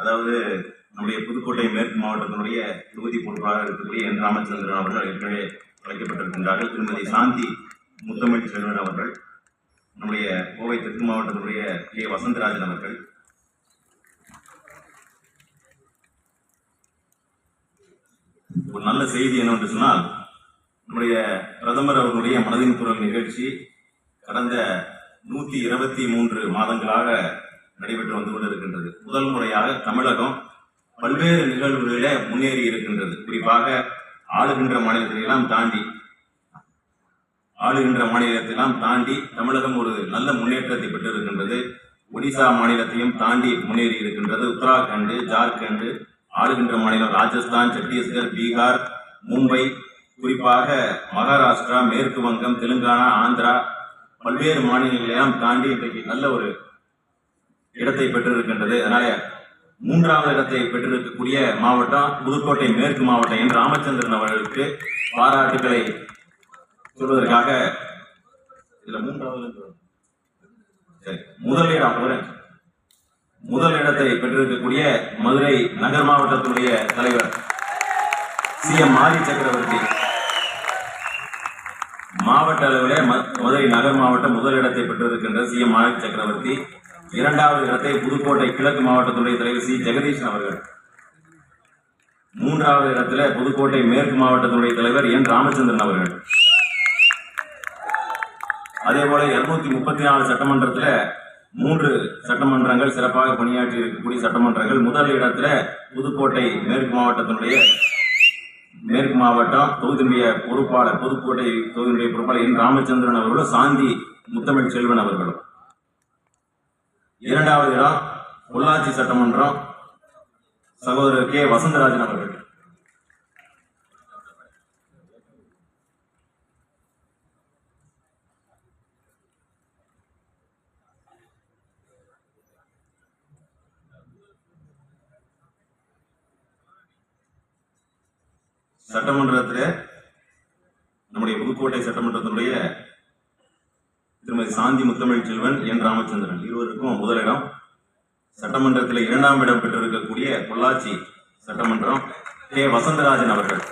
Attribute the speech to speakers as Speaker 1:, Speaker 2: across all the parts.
Speaker 1: அதாவது நம்முடைய புதுக்கோட்டை மேற்கு மாவட்டத்தினுடைய தொகுதி பொறுப்பாளர் இருக்கக்கூடிய என் ராமச்சந்திரன் அவர்கள் ஏற்கனவே அழைக்கப்பட்டிருக்கின்றார்கள். திருமதி சாந்தி முத்தமிழ் செல்வன் அவர்கள் நம்முடைய கோவை தெற்கு மாவட்டத்தினுடைய கே. வசந்தராஜன் அவர்கள். ஒரு நல்ல செய்தி என்னவென்று சொன்னால் நம்முடைய பிரதமர் அவர்களுடைய மனதின் குரல் நிகழ்ச்சி கடந்த நூத்தி இருபத்தி மூன்று மாதங்களாக நடைபெற்று வந்து கொண்டிருக்கின்றது. முதல் முறையாக தமிழகம் பல்வேறு நிகழ்வுகளில முன்னேறி இருக்கின்றது. குறிப்பாக ஆளுகின்ற மாநிலத்திலெல்லாம் தாண்டி ஆளுகின்ற மாநிலத்திலாம் தாண்டி தமிழகம் ஒரு நல்ல முன்னேற்றத்தை பெற்றிருக்கின்றது. ஒடிசா மாநிலத்தையும் தாண்டி முன்னேறி இருக்கின்றது. உத்தராகண்டு ஜார்க்கண்டு ஆளுகின்ற மாநிலம் ராஜஸ்தான் சத்தீஸ்கர் பீகார் மும்பை குறிப்பாக மகாராஷ்டிரா மேற்கு வங்கம் தெலுங்கானா ஆந்திரா பல்வேறு மாநிலங்களையெல்லாம் தாண்டி இன்றைக்கு நல்ல ஒரு இடத்தை பெற்றிருக்கின்றது. அதனால மூன்றாவது இடத்தை பெற்றிருக்கக்கூடிய மாவட்டம் புதுக்கோட்டை மேற்கு மாவட்டம் என் ராமச்சந்திரன் அவர்களுக்கு பாராட்டுகளை சொல்வதற்காக இதுல மூன்றாவது சரி முதல் இடம் முதல் இடத்தை பெற்றிருக்கக்கூடிய மதுரை நகர் மாவட்டத்துடைய தலைவர் சி எம் மாரி சக்கரவர்த்தி. மாவட்ட அளவிலே ம- மதுரை நகர் மாவட்டம் முதலிடத்தை பெற்றிருக்கின்ற சி எம் மாரி சக்கரவர்த்தி. இரண்டாவது இடத்தை புதுக்கோட்டை கிழக்கு மாவட்டத்துடைய தலைவர் சி. ஜெகதீஷன் அவர்கள். மூன்றாவது இடத்துல புதுக்கோட்டை மேற்கு மாவட்டத்துடைய தலைவர் என். ராமச்சந்திரன் அவர்கள். அதே போல இருநூத்தி முப்பத்தி நாலு சட்டமன்றத்தில் மூன்று சட்டமன்றங்கள் சிறப்பாக பணியாற்றி இருக்கக்கூடிய சட்டமன்றங்கள். முதல் இடத்துல புதுக்கோட்டை மேற்கு மாவட்டத்தினுடைய மேற்கு மாவட்டம் தொகுதியினுடைய பொறுப்பாளர் புதுக்கோட்டை தொகுதியினுடைய பொறுப்பாளர் என். ராமச்சந்திரன் அவர்களும் சாந்தி முத்தமிழ் செல்வன் அவர்களும். இரண்டாவது இடம் உள்ளாட்சி சட்டமன்றம் சகோதரர் கே. வசந்தராஜன் அவர்கள். சட்டமன்றத்தில் நம்முடைய புதுக்கோட்டை சட்டமன்றத்தினுடைய திருமதி சாந்தி முத்தமிழ் செல்வன் என் ராமச்சந்திரன். இருவருக்கும் முதலிடம் சட்டமன்றத்தில் இரண்டாம் இடம் பெற்றிருக்கக்கூடிய பொள்ளாச்சி சட்டமன்றம் கே. வசந்தராஜன் அவர்கள்.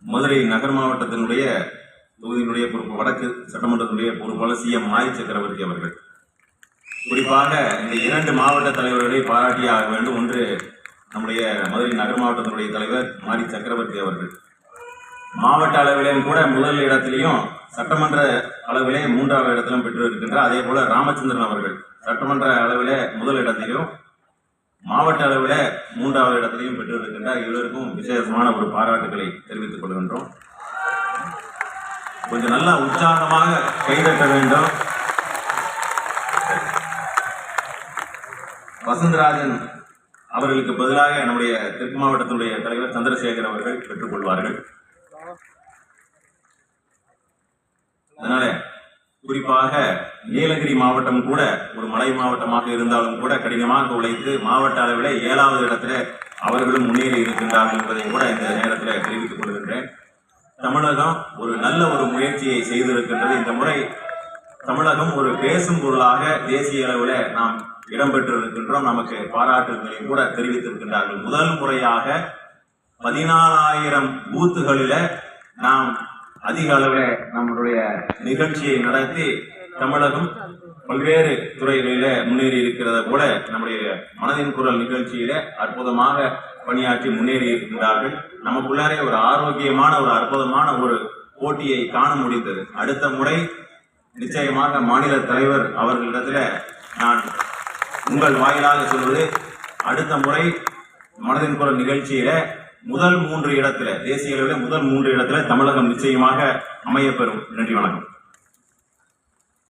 Speaker 1: மதுரை நகர் மாவட்டத்தினுடைய தொகுதியினுடைய பொறுப்பு வடக்கு சட்டமன்றத்தினுடைய பொறுப்பாளர் சி. எம். மாய் சக்கரவர்த்தி அவர்கள். குறிப்பாக இந்த இரண்டு மாவட்ட தலைவர்களை பாராட்டியாக வேண்டும் ஒன்று நம்முடைய மதுரை நகர் மாவட்டத்தினுடைய தலைவர் மாரி சக்கரவர்த்தி அவர்கள். மாவட்ட அளவிலேயும் கூட முதல் இடத்திலையும் சட்டமன்ற அளவிலே மூன்றாவது இடத்திலும் பெற்று இருக்கின்றார் அதே போல ராமச்சந்திரன் அவர்கள் சட்டமன்ற அளவிலே முதல் இடத்திலையும் மாவட்ட அளவிலே மூன்றாவது இடத்திலையும் பெற்று இருக்கின்றார் இருவருக்கும் விசேஷமான ஒரு பாராட்டுகளை தெரிவித்துக் கொள்கின்றோம். கொஞ்சம் நல்லா உற்சாகமாக கைதட்ட வேண்டும். வசந்தராஜன் அவர்களுக்கு பதிலாக நம்முடைய தெற்கு மாவட்டத்தினுடைய தலைவர் சந்திரசேகர் அவர்கள் பெற்றுக்கொள்வார்கள் அதனால குறிப்பாக நீலகிரி மாவட்டம் கூட ஒரு மலை மாவட்டமாக இருந்தாலும் கூட கடினமாக உழைத்து மாவட்ட அளவில் ஏழாவது இடத்துல அவர்களும் முன்னேறி இருக்கின்றார்கள் என்பதை கூட இந்த நேரத்தில் தெரிவித்துக் கொள்கின்றேன். தமிழகம் ஒரு நல்ல ஒரு முயற்சியை செய்திருக்கின்றது. இந்த முறை தமிழகம் ஒரு பேசும் பொருளாக தேசிய அளவில் நாம் இடம்பெற்றிருக்கின்றோம். நமக்கு பாராட்டுகளையும் கூட தெரிவித்திருக்கின்றார்கள். முதல் முறையாக பதினாலாயிரம் பூத்துகளில நாம் அதிக அளவில் நம்மளுடைய நிகழ்ச்சியை நடத்தி தமிழகம் பல்வேறு துறைகளில முன்னேறி இருக்கிறத போல நம்முடைய மனதின் குரல் நிகழ்ச்சியில அற்புதமாக பணியாற்றி முன்னேறி இருக்கின்றார்கள் நமக்குள்ளாரே ஒரு ஆரோக்கியமான ஒரு அற்புதமான ஒரு போட்டியை காண முடிந்தது. அடுத்த முறை நிச்சயமாக மாநில தலைவர் அவர்களிடத்துல நான் உங்கள் வாயிலாக சொல்வது அடுத்த முறை மனதின் குரல் நிகழ்ச்சியில முதல் மூன்று இடத்துல தேசிய அளவில் முதல் மூன்று இடத்துல தமிழகம் நிச்சயமாக அமையப்பெறும். நன்றி வணக்கம்.